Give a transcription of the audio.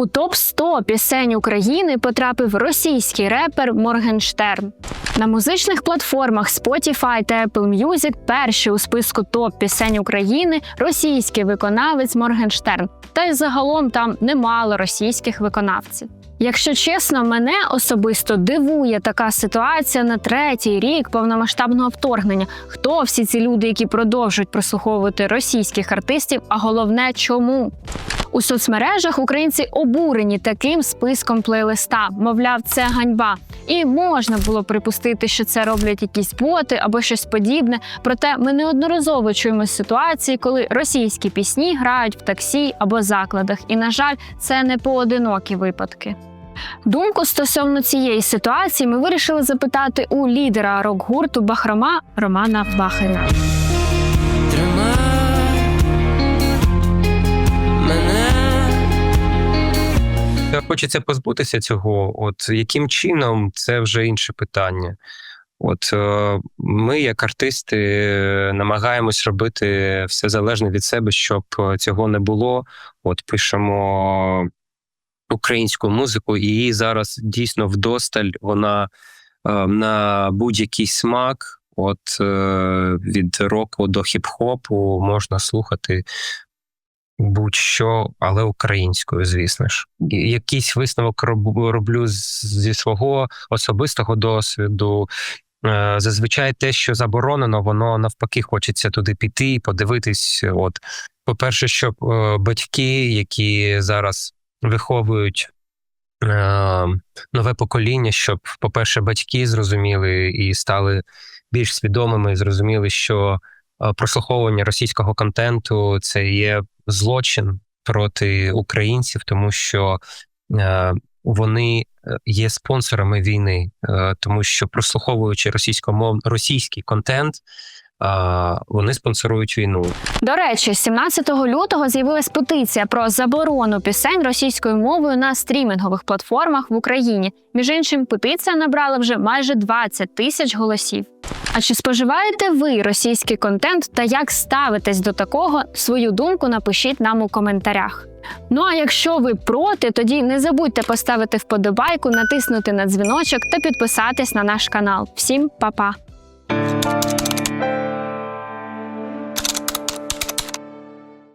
У топ 100 пісень України потрапив російський репер Моргенштерн. На музичних платформах Spotify та Apple Music перший у списку топ пісень України російський виконавець Моргенштерн. Та й загалом там немало російських виконавців. Якщо чесно, мене особисто дивує така ситуація на третій рік повномасштабного вторгнення. Хто всі ці люди, які продовжують прослуховувати російських артистів? А головне, чому? У соцмережах українці обурені таким списком плейлиста. Мовляв, це ганьба. І можна було припустити, що це роблять якісь боти або щось подібне. Проте ми неодноразово чуємо ситуації, коли російські пісні грають в таксі або закладах. І, на жаль, це не поодинокі випадки. Думку стосовно цієї ситуації ми вирішили запитати у лідера рок-гурту Бахрома Романа Бахаря. Хочеться позбутися цього. От яким чином, це вже інше питання. От е, ми, як артисти, е, намагаємось робити все залежне від себе, щоб е, цього не було. От пишемо українську музику, і її зараз дійсно вдосталь. Вона на будь-який смак. От від року до хіп-хопу можна слухати будь-що, але українською, звісно ж. Якийсь висновок роблю зі свого особистого досвіду. Е, Зазвичай те, що заборонено, воно навпаки хочеться туди піти і подивитись. От, по-перше, щоб е, батьки, які зараз виховують е, нове покоління, щоб, по-перше, батьки зрозуміли і стали більш свідомими, зрозуміли, що прослуховування російського контенту це є злочин проти українців, тому що е, вони е, є спонсорами війни, е, тому що прослуховуючи російськомов російський контент, вони спонсорують війну. До речі, 17 лютого з'явилась петиція про заборону пісень російською мовою на стрімінгових платформах в Україні. Між іншим, петиція набрала вже майже 20 тисяч голосів. А чи споживаєте ви російський контент та як ставитесь до такого? Свою думку напишіть нам у коментарях. Ну а якщо ви проти, тоді не забудьте поставити вподобайку, натиснути на дзвіночок та підписатись на наш канал. Всім па-па!